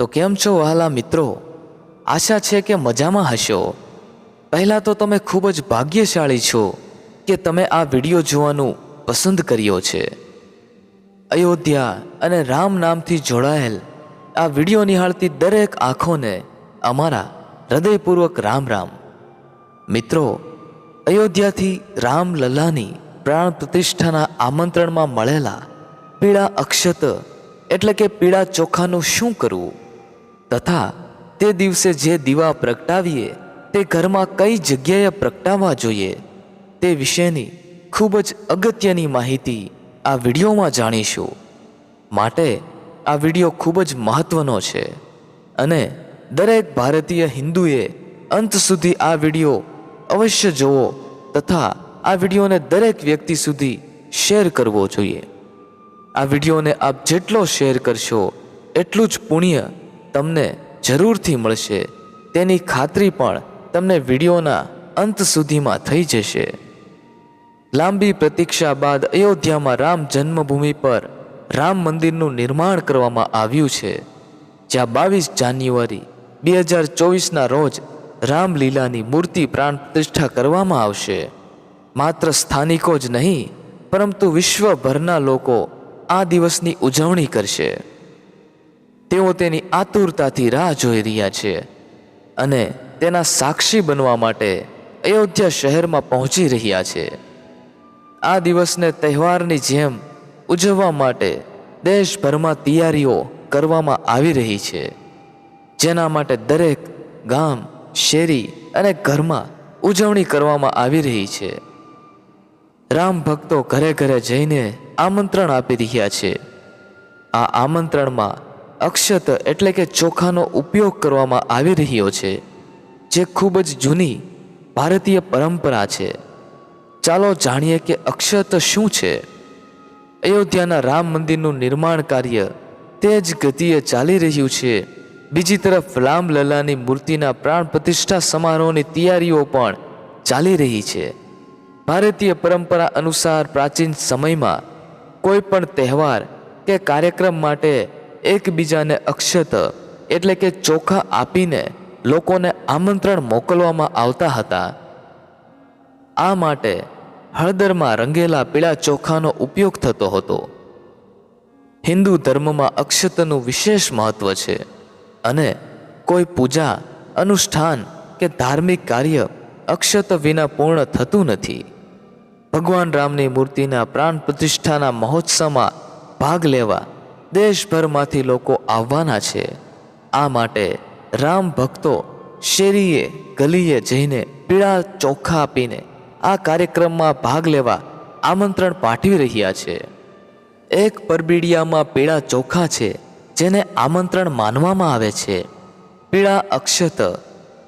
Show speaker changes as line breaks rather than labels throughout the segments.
તો કેમ છો વહાલા મિત્રો? આશા છે કે મજામાં હશો. પહેલાં તો તમે ખૂબ જ ભાગ્યશાળી છો કે તમે આ વીડિયો જોવાનું પસંદ કર્યો છે. અયોધ્યા અને રામ નામથી જોડાયેલ આ વીડિયો નિહાળતી દરેક આંખોને અમારા હૃદયપૂર્વક રામ રામ. મિત્રો, અયોધ્યાથી રામ લલ્લાની પ્રાણ પ્રતિષ્ઠાના આમંત્રણમાં મળેલા પીળા અક્ષત એટલે કે પીળા ચોખાનું શું કરવું? તથા તે દિવસે જે દીવા પ્રગટાવીએ, તે ઘરમાં કઈ જગ્યાએ પ્રગટાવવા જોઈએ, તે વિશેની ખૂબ જ અગત્યની માહિતી આ વિડીયોમાં જાણીશું. માટે આ વીડિયો ખૂબ જ મહત્વનો છે અને દરેક ભારતીય હિન્દુએ અંત સુધી આ વીડિયો અવશ્ય જોવો તથા આ વિડીયોને દરેક વ્યક્તિ સુધી શેર કરવો જોઈએ. આ વિડીયોને આપ જેટલો શેર કરશો, એટલું જ પુણ્ય તમને જરૂરથી મળશે. તેની ખાતરી પણ તમને વિડીયોના અંત સુધીમાં થઈ જશે. લાંબી પ્રતીક્ષા બાદ અયોધ્યામાં રામ જન્મભૂમિ પર રામ મંદિરનું નિર્માણ કરવામાં આવ્યું છે. જ્યાં બાવીસ જાન્યુઆરી બે હજાર ચોવીસના રોજ રામલીલાની મૂર્તિ પ્રાણ પ્રતિષ્ઠા કરવામાં આવશે. માત્ર સ્થાનિકો જ નહીં, પરંતુ વિશ્વભરના લોકો આ દિવસની ઉજવણી કરશે. તેઓ તેની આતુરતાથી રાહ જોઈ રહ્યા છે અને તેના સાક્ષી બનવા માટે અયોધ્યા શહેરમાં પહોંચી રહ્યા છે. આ દિવસને તહેવારની જેમ ઉજવવા માટે દેશભરમાં તૈયારીઓ કરવામાં આવી રહી છે, જેના માટે દરેક ગામ, શેરી અને ઘરમાં ઉજવણી કરવામાં આવી રહી છે. રામ ભક્તો ઘરે ઘરે જઈને આમંત્રણ આપી રહ્યા છે. આ આમંત્રણમાં અક્ષત એટલે કે ચોખાનો ઉપયોગ કરવામાં આવી રહ્યો છે, જે ખૂબ જ જૂની ભારતીય પરંપરા છે. ચાલો જાણીએ કે અક્ષત શું છે. અયોધ્યાના રામ મંદિરનું નિર્માણ કાર્ય તે જ ગતિએ ચાલી રહ્યું છે. બીજી તરફ રામ લલ્લાની મૂર્તિના પ્રાણ પ્રતિષ્ઠા સમારોહની તૈયારીઓ પણ ચાલી રહી છે. ભારતીય પરંપરા અનુસાર પ્રાચીન સમયમાં કોઈ પણ તહેવાર કે કાર્યક્રમ માટે એકબીજાને અક્ષત એટલે કે ચોખા આપીને લોકોને આમંત્રણ મોકલવામાં આવતા હતા. આ માટે હળદરમાં રંગેલા પીળા ચોખાનો ઉપયોગ થતો હતો. હિન્દુ ધર્મમાં અક્ષતનું વિશેષ મહત્વ છે અને કોઈ પૂજા, અનુષ્ઠાન કે ધાર્મિક કાર્ય અક્ષત વિના પૂર્ણ થતું નથી. ભગવાન રામની મૂર્તિના પ્રાણ પ્રતિષ્ઠાના મહોત્સવમાં ભાગ લેવા દેશભરમાંથી લોકો આવવાના છે. આ માટે રામ ભક્તો શેરીએ, ગલીએ જઈને પીળા ચોખા આપીને આ કાર્યક્રમમાં ભાગ લેવા આમંત્રણ પાઠવી રહ્યા છે. એક પરબીડિયામાં પીળા ચોખા છે, જેને આમંત્રણ માનવામાં આવે છે. પીળા અક્ષત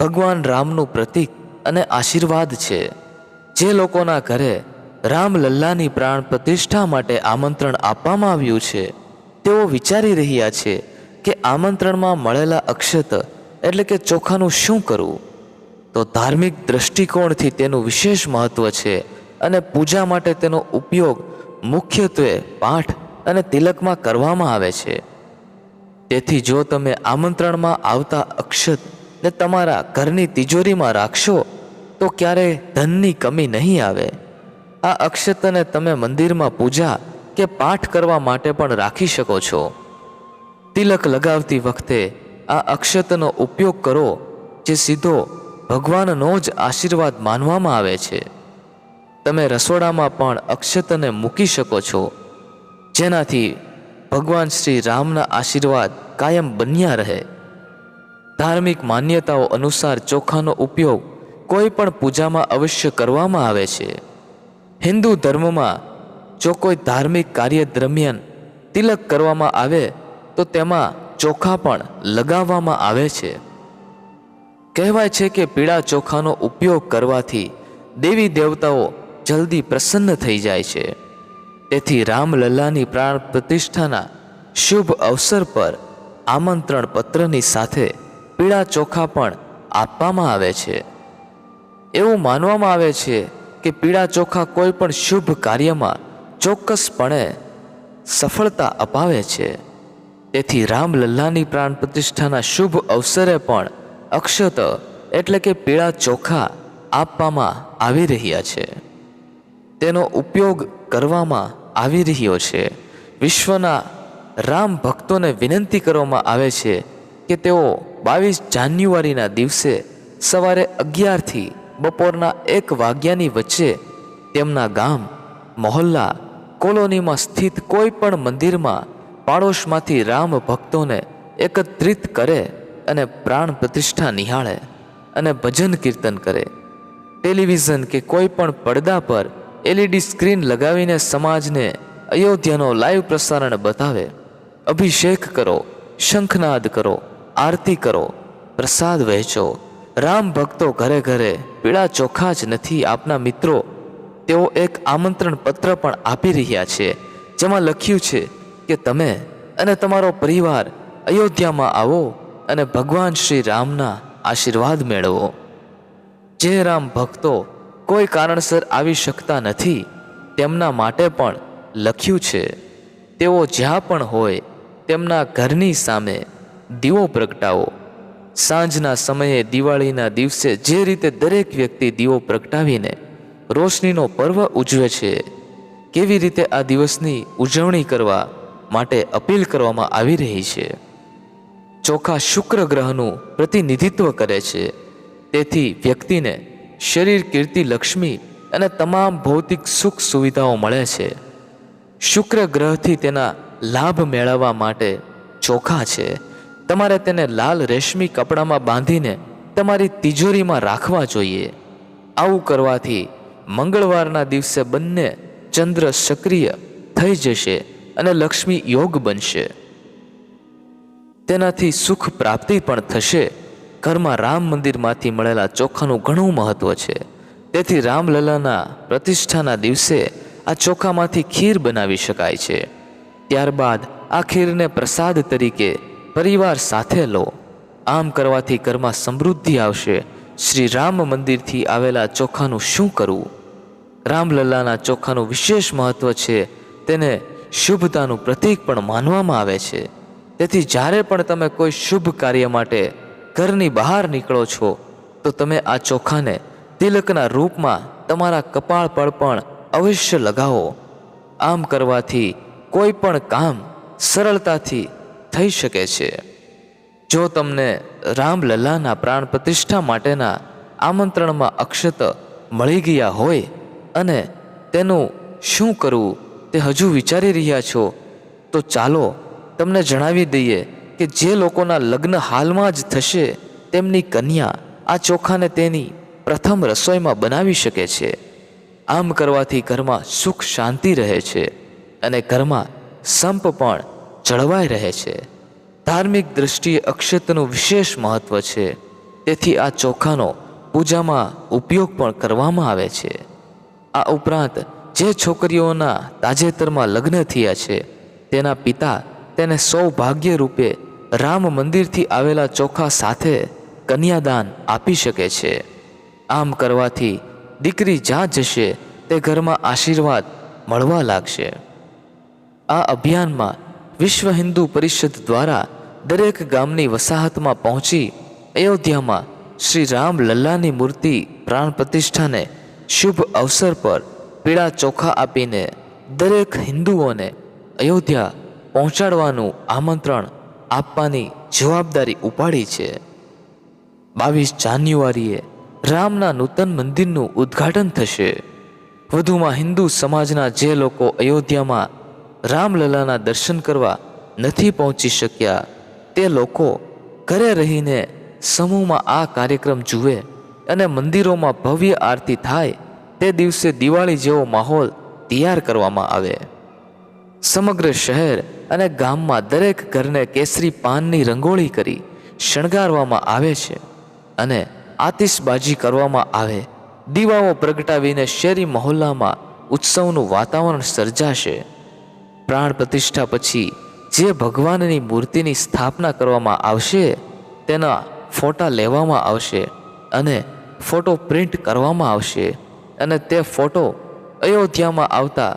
ભગવાન રામનું પ્રતીક અને આશીર્વાદ છે. જે લોકોના ઘરે રામ લલ્લાની પ્રાણ પ્રતિષ્ઠા માટે આમંત્રણ આપવામાં આવ્યું છે. તેઓ વિચારી રહ્યા છે કે આમંત્રણમાં મળેલા અક્ષત એટલે કે ચોખાનું શું કરવું? તો ધાર્મિક દ્રષ્ટિકોણથી તેનું વિશેષ મહત્વ છે અને પૂજા માટે તેનો ઉપયોગ મુખ્યત્વે પાઠ અને તિલકમાં કરવામાં આવે છે. તેથી જો તમે આમંત્રણમાં આવતા અક્ષત ને તમારા ઘરની તિજોરીમાં રાખશો, તો ક્યારેય ધનની કમી નહીં આવે. આ અક્ષતને તમે મંદિરમાં પૂજા કે પાઠ કરવા માટે પણ રાખી શકો છો. તિલક લગાવતી વખતે આ અક્ષતનો ઉપયોગ કરો, જે સીધો ભગવાનનો જ આશીર્વાદ માનવામાં આવે છે. તમે રસોડામાં પણ અક્ષતને મૂકી શકો છો, જેનાથી ભગવાન શ્રી રામના આશીર્વાદ કાયમ બન્યા રહે. ધાર્મિક માન્યતાઓ અનુસાર ચોખાનો ઉપયોગ કોઈ પણ પૂજામાં અવશ્ય કરવામાં આવે છે. હિન્દુ ધર્મમાં જો કોઈ ધાર્મિક કાર્ય દરમિયાન તિલક કરવામાં આવે, તો તેમાં ચોખા પણ લગાવવામાં આવે છે. કહેવાય છે કે પીળા ચોખાનો ઉપયોગ કરવાથી દેવી દેવતાઓ જલ્દી પ્રસન્ન થઈ જાય છે. તેથી રામલલ્લાની પ્રાણ પ્રતિષ્ઠાના શુભ અવસર પર આમંત્રણ પત્રની સાથે પીળા ચોખા પણ આપવામાં આવે છે. એવું માનવામાં આવે છે કે પીળા ચોખા કોઈ પણ શુભ કાર્યમાં ચોક્કસપણે સફળતા અપાવે છે. તેથી રામલલ્લાની પ્રાણ પ્રતિષ્ઠાના શુભ અવસરે પણ અક્ષત એટલે કે પીળા ચોખા આપવામાં આવી રહ્યા છે. તેનો ઉપયોગ કરવામાં આવી રહ્યો છે. વિશ્વના રામ ભક્તોને વિનંતી કરવામાં આવે છે કે તેઓ બાવીસ જાન્યુઆરીના દિવસે સવારે અગિયારથી બપોરના એક વાગ્યાની વચ્ચે તેમના ગામ, મહોલ્લા કોલોનીમાં સ્થિત કોઈ પણ મંદિરમાં પાડોશમાંથી રામ ભક્તોને એકત્રિત કરે અને પ્રાણ પ્રતિષ્ઠા નિહાળે અને ભજન કીર્તન કરે. ટેલિવિઝન કે કોઈ પણ પડદા પર એલઈડી સ્ક્રીન લગાવીને સમાજને અયોધ્યાનો લાઈવ પ્રસારણ બતાવે. અભિષેક કરો, શંખનાદ કરો, આરતી કરો, પ્રસાદ વહેંચો. રામ ભક્તો ઘરે ઘરે પીળા ચોખા જ નથી આપના મિત્રો તેઓ એક આમંત્રણ પત્ર પણ આપી રહ્યા છે, જેમાં લખ્યું છે કે તમે અને તમારો પરિવાર અયોધ્યામાં આવો અને ભગવાન શ્રી રામના આશીર્વાદ મેળવો. જે રામ ભક્તો કોઈ કારણસર આવી શકતા નથી, તેમના માટે પણ લખ્યું છે, તેઓ જ્યાં પણ હોય તેમના ઘરની સામે દીવો પ્રગટાવો. સાંજના સમયે દિવાળીના દિવસે જે રીતે દરેક વ્યક્તિ દીવો પ્રગટાવીને રોશનીનો પર્વ ઉજવે છે. કેવી રીતે આ દિવસની ઉજવણી કરવા માટે અપીલ કરવામાં આવી રહી છે? ચોખા શુક્ર ગ્રહનું પ્રતિનિધિત્વ કરે છે. તેથી વ્યક્તિને શરીર, કીર્તિ, લક્ષ્મી અને તમામ ભૌતિક સુખ સુવિધાઓ મળે છે. શુક્ર ગ્રહથી તેના લાભ મેળવવા માટે ચોખા છે. તમારે તેને લાલ રેશમી કપડામાં બાંધીને તમારી તિજોરીમાં રાખવા જોઈએ. આવું કરવાથી મંગળવારના દિવસે બંને ચંદ્ર સક્રિય થઈ જશે અને લક્ષ્મી યોગ બનશે. તેનાથી સુખ પ્રાપ્તિ પણ થશે. ઘરમાં રામ મંદિરમાંથી મળેલા ચોખાનું ઘણું મહત્વ છે. તેથી રામલલાના પ્રતિષ્ઠાના દિવસે આ ચોખામાંથી ખીર બનાવી શકાય છે. ત્યારબાદ આ ખીરને પ્રસાદ તરીકે પરિવાર સાથે લો. આમ કરવાથી ઘરમાં સમૃદ્ધિ આવશે શ્રી રામ મંદિરથી આવેલા ચોખાનું શું કરવું? રામલલ્લાના ચોખાનું વિશેષ મહત્વ છે, તેને શુભતાનું પ્રતીક પણ માનવામાં આવે છે. તેથી જ્યારે પણ તમે કોઈ શુભ કાર્ય માટે ઘરની બહાર નીકળો છો, તો તમે આ ચોખાને તિલકના રૂપમાં તમારા કપાળ પર પણ અવશ્ય લગાવો. આમ કરવાથી કોઈ પણ કામ સરળતાથી થઈ શકે છે. જો તમને રામલલ્લાના પ્રાણ પ્રતિષ્ઠા માટેના આમંત્રણમાં અક્ષત મળી ગયા હોય અને તેનું શું કરવું તે હજુ વિચારી રહ્યા છો, તો ચાલો તમને જણાવી દઈએ કે જે લોકોના લગ્ન હાલમાં જ થશે, તેમની કન્યા આ ચોખાને તેની પ્રથમ રસોઈમાં બનાવી શકે છે. આમ કરવાથી ઘરમાં સુખ શાંતિ રહે છે અને ઘરમાં સંપ પણ જળવાઈ રહે છે. ધાર્મિક દૃષ્ટિએ અક્ષતનું વિશેષ મહત્વ છે. તેથી આ ચોખાનો પૂજામાં ઉપયોગ પણ કરવામાં આવે છે. આ ઉપરાંત જે છોકરીઓના તાજેતરમાં લગ્ન થયા છે, તેના પિતા તેને સૌભાગ્ય રૂપે રામ મંદિરથી આવેલા ચોખા સાથે કન્યાદાન આપી શકે છે. આમ કરવાથી દીકરી જ્યાં જશે, તે ઘરમાં આશીર્વાદ મળવા લાગશે. આ અભિયાનમાં વિશ્વ હિન્દુ પરિષદ દ્વારા દરેક ગામની વસાહતમાં પહોંચી અયોધ્યામાં શ્રી રામ લલ્લાની મૂર્તિ પ્રાણ પ્રતિષ્ઠાને શુભ અવસર પર પીળા ચોખા આપીને દરેક હિન્દુઓને અયોધ્યા પહોંચાડવાનું આમંત્રણ આપવાની જવાબદારી ઉપાડી છે. બાવીસ જાન્યુઆરીએ રામના નૂતન મંદિરનું ઉદ્ઘાટન થશે. વધુમાં હિન્દુ સમાજના જે લોકો અયોધ્યામાં રામલલાના દર્શન કરવા નથી પહોંચી શક્યા તે લોકો ઘરે રહીને સમૂહમાં આ કાર્યક્રમ જુએ અને મંદિરોમાં ભવ્ય આરતી થાય, તે દિવસે દિવાળી જેવો માહોલ તૈયાર કરવામાં આવે. સમગ્ર શહેર અને ગામમાં દરેક ઘરને કેસરી પાનની રંગોળી કરી શણગારવામાં આવે છે અને આતિશબાજી કરવામાં આવે. દીવાઓ પ્રગટાવીને શેરી મહોલ્લામાં ઉત્સવનું વાતાવરણ સર્જાશે. પ્રાણ પ્રતિષ્ઠા પછી જે ભગવાનની મૂર્તિની સ્થાપના કરવામાં આવશે, તેના ફોટા લેવામાં આવશે અને ફોટો પ્રિન્ટ કરવામાં આવશે અને તે ફોટો અયોધ્યામાં આવતા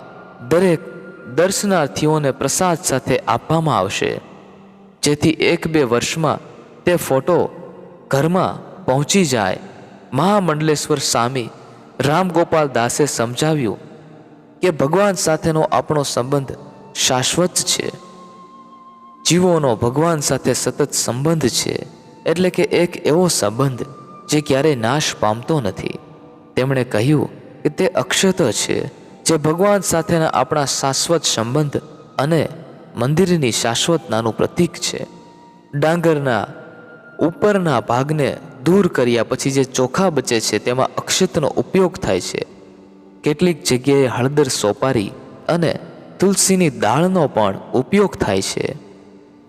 દરેક દર્શનાર્થીઓને પ્રસાદ સાથે આપવામાં આવશે. જેથી એક બે વર્ષમાં તે ફોટો ઘરમાં પહોંચી જાય. મહામંડલેશ્વર સ્વામી રામગોપાલ દાસે સમજાવ્યું કે ભગવાન સાથેનો આપણો સંબંધ શાશ્વત છે. જીવોનો ભગવાન સાથે સતત સંબંધ છે, એટલે કે એક એવો સંબંધ જે ક્યારેય નાશ પામતો નથી. તેમણે કહ્યું કે તે અક્ષત છે, જે ભગવાન સાથેના આપણા શાશ્વત સંબંધ અને મંદિરની શાશ્વતતાનું પ્રતીક છે. ડાંગરના ઉપરના ભાગને દૂર કર્યા પછી જે ચોખા બચે છે, તેમાં અક્ષતનો ઉપયોગ થાય છે. કેટલીક જગ્યાએ હળદર સોપારી અને તુલસીની દાળનો પણ ઉપયોગ થાય છે.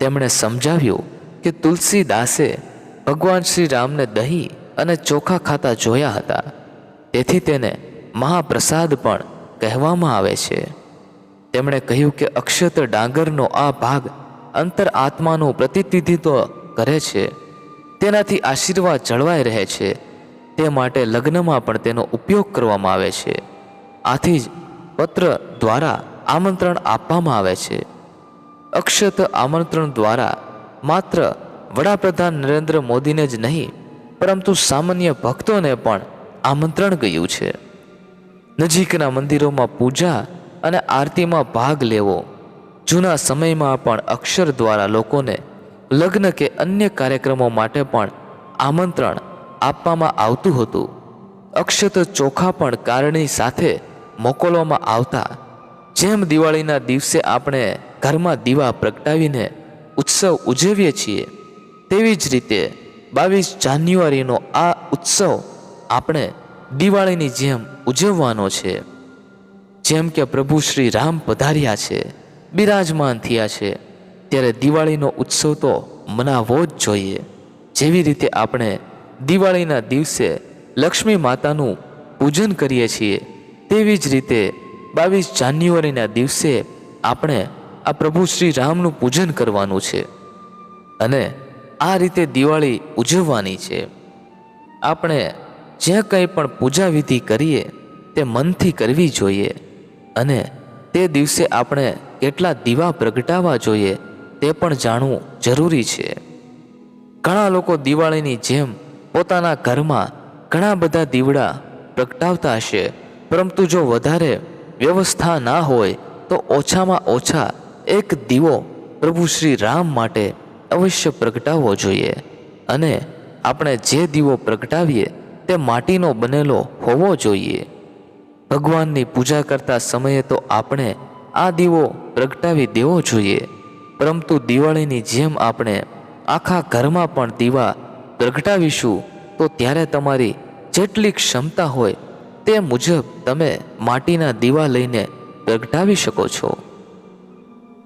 તેમણે સમજાવ્યું કે તુલસીદાસે ભગવાન શ્રી રામને દહીં અને ચોખા ખાતા જોયા હતા. તેથી તેને મહાપ્રસાદ પણ કહેવામાં આવે છે. તેમણે કહ્યું કે અક્ષત ડાંગરનો આ ભાગ અંતર આત્માનું પ્રતિનિધિત્વ કરે છે. તેનાથી આશીર્વાદ જળવાઈ રહે છે. તે માટે લગ્નમાં પણ તેનો ઉપયોગ કરવામાં આવે છે. આથી જ પત્ર દ્વારા આમંત્રણ આપવામાં આવે છે. અક્ષત આમંત્રણ દ્વારા માત્ર વડાપ્રધાન નરેન્દ્ર મોદીને જ નહીં, પરંતુ સામાન્ય ભક્તોને પણ આમંત્રણ ગયું છે. નજીકના મંદિરોમાં પૂજા અને આરતીમાં ભાગ લેવો, જૂના સમયમાં પણ અક્ષર દ્વારા લોકોને લગ્ન કે અન્ય કાર્યક્રમો માટે પણ આમંત્રણ આપવામાં આવતું હતું. અક્ષત ચોખા પણ કારણી સાથે મોકલવામાં આવતા. જેમ દિવાળીના દિવસે આપણે ઘરમાં દીવા પ્રગટાવીને ઉત્સવ ઉજવીએ છીએ. તેવી જ રીતે બાવીસ જાન્યુઆરીનો આ ઉત્સવ આપણે દિવાળીની જેમ ઉજવવાનો છે. જેમ કે પ્રભુ શ્રી રામ પધાર્યા છે, બિરાજમાન થયા છે, ત્યારે દિવાળીનો ઉત્સવ તો મનાવવો જ જોઈએ. જેવી રીતે આપણે દિવાળીના દિવસે લક્ષ્મી માતાનું પૂજન કરીએ છીએ, તેવી જ રીતે બાવીસ જાન્યુઆરીના દિવસે આપણે આ પ્રભુ શ્રી રામનું પૂજન કરવાનું છે અને આ રીતે દિવાળી ઉજવવાની છે. આપણે જે કંઈ પણ પૂજા વિધિ કરીએ, તે મનથી કરવી જોઈએ અને તે દિવસે આપણે કેટલા દીવા પ્રગટાવવા જોઈએ, તે પણ જાણવું જરૂરી છે. ઘણા લોકો દિવાળીની જેમ પોતાના ઘરમાં ઘણા બધા દીવડા પ્રગટાવતા હશે, પરંતુ જો વધારે વ્યવસ્થા ના હોય, તો ઓછામાં ઓછા એક દીવો પ્રભુ શ્રી રામ માટે અવશ્ય પ્રગટાવવો જોઈએ અને આપણે જે દીવો પ્રગટાવીએ તે માટીનો બનેલો હોવો જોઈએ. ભગવાનની પૂજા કરતા સમયે તો આપણે આ દીવો પ્રગટાવી દેવો જોઈએ, પરંતુ દિવાળીની જેમ આપણે આખા ઘરમાં પણ દીવા પ્રગટાવીશું તો ત્યારે તમારી જેટલી ક્ષમતા હોય તે મુજબ તમે માટીના દીવા લઈને પ્રગટાવી શકો છો.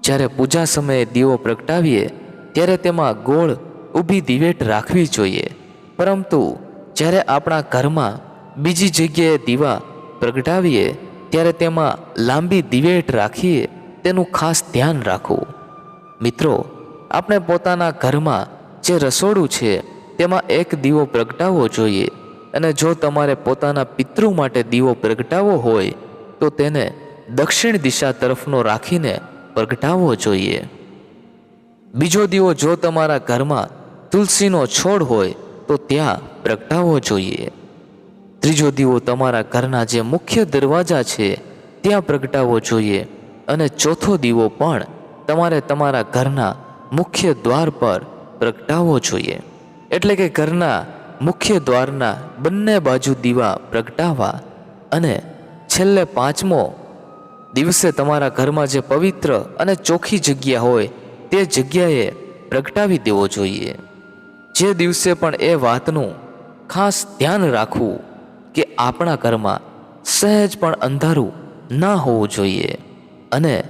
જ્યારે પૂજા સમયે દીવો પ્રગટાવીએ, ત્યારે તેમાં ગોળ ઊભી દિવેટ રાખવી જોઈએ. પરંતુ જ્યારે આપણા ઘરમાં બીજી જગ્યાએ દીવા પ્રગટાવીએ, ત્યારે તેમાં લાંબી દિવેટ રાખીએ, તેનું ખાસ ધ્યાન રાખવું. મિત્રો, આપણે પોતાના ઘરમાં જે રસોડું છે, તેમાં એક દીવો પ્રગટાવવો જોઈએ. અને જો તમારે પોતાના પિતૃ માટે દીવો પ્રગટાવવો હોય, તો તેને દક્ષિણ દિશા તરફનો રાખીને પ્રગટાવવો જોઈએ. બીજો દીવો જો તમારા ઘરમાં તુલસીનો છોડ હોય, તો ત્યાં પ્રગટાવવો જોઈએ. ત્રીજો દીવો તમારા ઘરના જે મુખ્ય દરવાજા છે, ત્યાં પ્રગટાવવો જોઈએ. અને ચોથો દીવો પણ તમારે તમારા ઘરના મુખ્ય દ્વાર પર પ્રગટાવવો જોઈએ. એટલે કે ઘરના મુખ્ય દ્વારના બંને બાજુ દીવા પ્રગટાવવા અને છેલ્લે પાંચમો દિવસે તમારા ઘરમાં જે પવિત્ર અને ચોખ્ખી જગ્યા હોય, તે જગ્યાએ પ્રગટાવી દેવો જોઈએ. જે દિવસે પણ એ વાતનું ખાસ ધ્યાન રાખવું કે આપણા ઘરમાં સહેજ પણ અંધારું ના હોવું જોઈએ. અને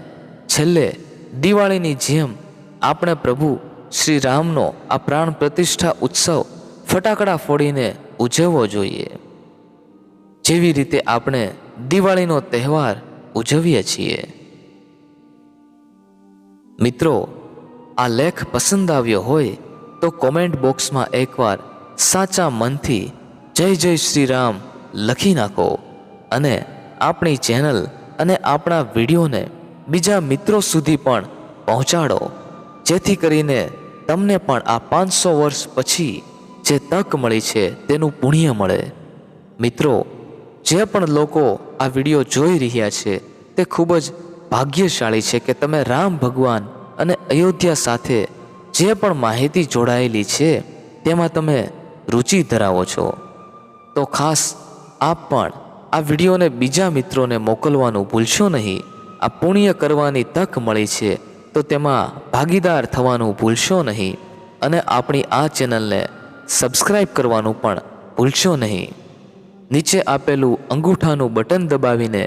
છેલ્લે દિવાળીની જેમ આપણે પ્રભુ શ્રી રામનો આ પ્રાણ પ્રતિષ્ઠા ઉત્સવ ફટાકડા ફોડીને ઉજવવો જોઈએ. જેવી રીતે આપણે દિવાળીનો તહેવાર ઉજવીએ છીએ. મિત્રો, આ લેખ પસંદ આવ્યો હોય તો કોમેન્ટ બોક્સમાં એકવાર સાચા મનથી જય જય શ્રી રામ લખી નાખો અને આપણી ચેનલ અને આપણા વિડીયોને બીજા મિત્રો સુધી પણ પહોંચાડો. જેથી કરીને તમને પણ આ પાંચસો વર્ષ પછી જે તક મળી છે તેનું પુણ્ય મળે. મિત્રો, જે પણ લોકો આ વીડિયો જોઈ રહ્યા છે, તે ખૂબ જ ભાગ્યશાળી છે કે તમે રામ ભગવાન અને અયોધ્યા સાથે જે પણ માહિતી જોડાયેલી છે, તેમાં તમે રુચિ ધરાવો છો. તો ખાસ આપ પણ આ વિડીયોને બીજા મિત્રોને મોકલવાનું ભૂલશો નહીં. આ પુણ્ય કરવાની તક મળી છે, તો તેમાં ભાગીદાર થવાનું ભૂલશો નહીં. અને આપણી આ ચેનલને સબસ્ક્રાઈબ કરવાનું પણ ભૂલશો નહીં. નીચે આપેલું અંગૂઠાનું બટન દબાવીને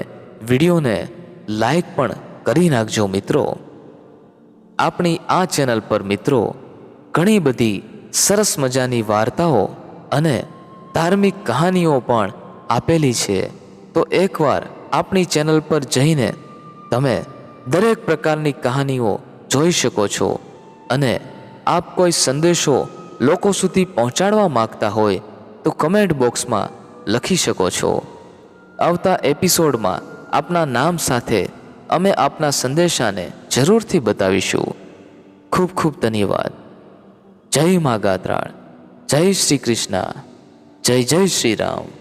વિડીયોને લાઈક પણ કરી નાખજો મિત્રો. આપણી આ ચેનલ પર મિત્રો, ઘણી બધી સરસ મજાની વાર્તાઓ અને ધાર્મિક કહાનીઓ પણ આપેલી છે. તો એકવાર આપણી ચેનલ પર જઈને તમે દરેક પ્રકારની કહાનીઓ જોઈ શકો છો અને આપ કોઈ સંદેશો લોકો સુધી પહોંચાડવા માંગતા હોય તો કમેન્ટ બોક્સમાં લખી શકો છો. આવતા એપિસોડમાં આપના નામ સાથે અમે આપના સંદેશાને જરૂરથી બતાવીશું. ખૂબ ખૂબ ધન્યવાદ. જય મા ગાત્રાળ જય શ્રી કૃષ્ણ. જય જય શ્રી રામ.